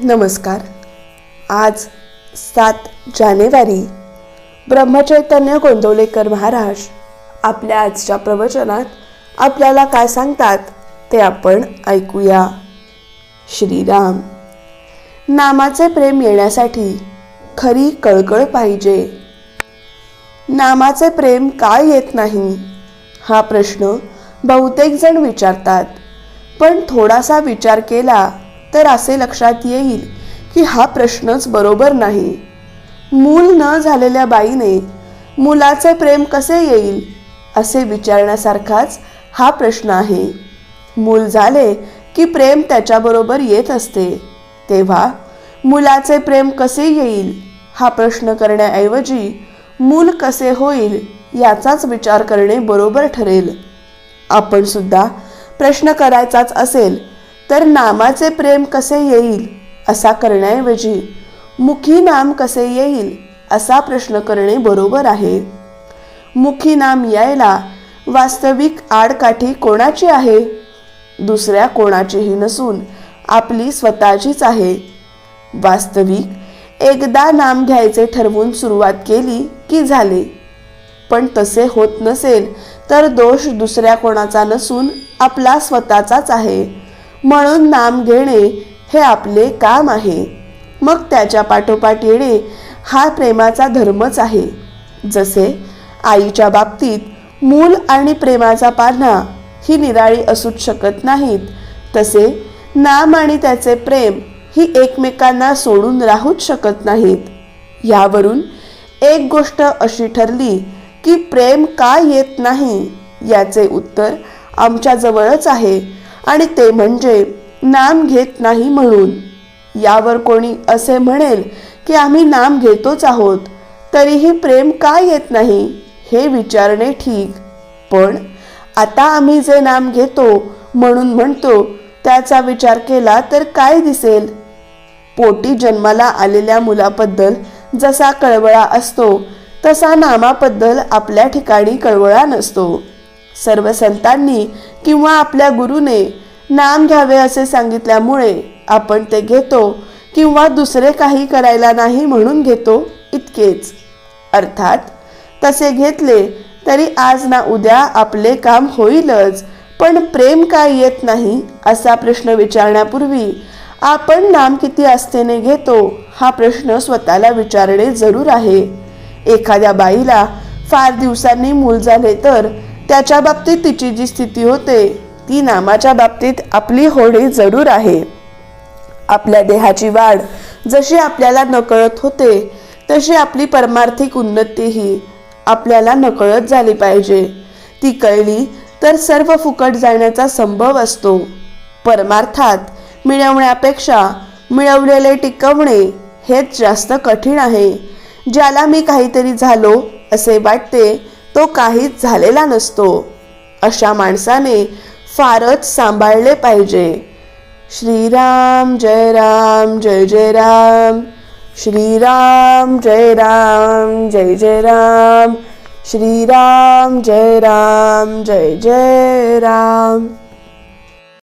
नमस्कार. आज सात जानेवारी ब्रह्मचैतन्य गोंदवलेकर महाराज आपल्या आजच्या प्रवचनात आपल्याला काय सांगतात ते आपण ऐकूया. श्रीराम नामाचे प्रेम येण्यासाठी खरी कळकळ पाहिजे. नामाचे प्रेम का येत नाही? हा प्रश्न बहुतेक जण विचारतात. पण थोडासा विचार केला तर असे लक्षात येईल की हा प्रश्नच बरोबर नाही. मूल न झालेल्या बाईने मुलाचे प्रेम कसे येईल असे विचारण्यासारखाच हा प्रश्न आहे. मूल झाले की प्रेम त्याच्याबरोबर येत असते. तेव्हा मुलाचे प्रेम कसे येईल हा प्रश्न करण्याऐवजी मूल कसे होईल याचाच विचार करणे बरोबर ठरेल. आपण सुद्धा प्रश्न करायचाच असेल तर नामाचे प्रेम कसे येईल असा करण्याऐवजी मुखी नाम कसे येईल असा प्रश्न करणे बरोबर आहे. मुखी नाम यायला वास्तविक आडकाठी कोणाची आहे? दुसऱ्या कोणाचीही नसून आपली स्वतःचीच आहे. वास्तविक एकदा नाम घ्यायचे ठरवून सुरुवात केली की झाले. पण तसे होत नसेल तर दोष दुसऱ्या कोणाचा नसून आपला स्वतःचाच आहे. म्हणून नाम घेणे हे आपले काम आहे. मग त्याच्या पाठोपाठ येणे हा प्रेमाचा धर्मच आहे. जसे आईच्या बाबतीत मूल आणि प्रेमाचा पान्हा ही निराळी असूच शकत नाहीत तसे नाम आणि त्याचे प्रेम ही एकमेकांना सोडून राहूच शकत नाहीत. यावरून एक गोष्ट अशी ठरली की प्रेम का येत नाही याचे उत्तर आमच्याजवळच आहे. आणि ते म्हणजे नाम घेत नाही म्हणून. यावर कोणी असे म्हणेल की आम्ही नाम घेतोच आहोत तरीही प्रेम का येत नाही हे विचारणे ठीक. पण आता आम्ही जे नाम घेतो म्हणून म्हणतो त्याचा विचार केला तर काय दिसेल? पोटी जन्माला आलेल्या मुलाबद्दल जसा कळवळा असतो तसा नामाबद्दल आपल्या ठिकाणी कळवळा नसतो. सर्व संतांनी किंवा आपल्या गुरुने नाम घ्यावे असे सांगितल्यामुळे आपण ते घेतो किंवा दुसरे काही करायला नाही म्हणून घेतो इतकेच. अर्थात तसे घेतले तरी आज ना उद्या आपले काम होईलच पण प्रेम काय येत नाही असा प्रश्न विचारण्यापूर्वी आपण नाम किती आस्थेने घेतो हा प्रश्न स्वतःला विचारणे जरूर आहे. एखाद्या बाईला फार दिवसांनी मूल झाले तर त्याच्या बाबतीत तिची जी स्थिती होते ती नामाच्या बाबतीत आपली होणे जरूर आहे. आपल्या देहाची वाढ जशी आपल्याला नकळत होते तशी आपली परमार्थिक उन्नतीही आपल्याला नकळत झाली पाहिजे. ती कळली तर सर्व फुकट जाण्याचा संभव असतो. परमार्थात मिळवण्यापेक्षा मिळवलेले टिकवणे हेच जास्त कठीण आहे. ज्याला मी काहीतरी झालो असे वाटते तो काहीच झालेला नसतो. अशा माणसाने फारच सांभाळले पाहिजे. श्रीराम जय राम जय जय राम. श्रीराम जय राम जय जय राम. श्रीराम जय राम जय जय राम.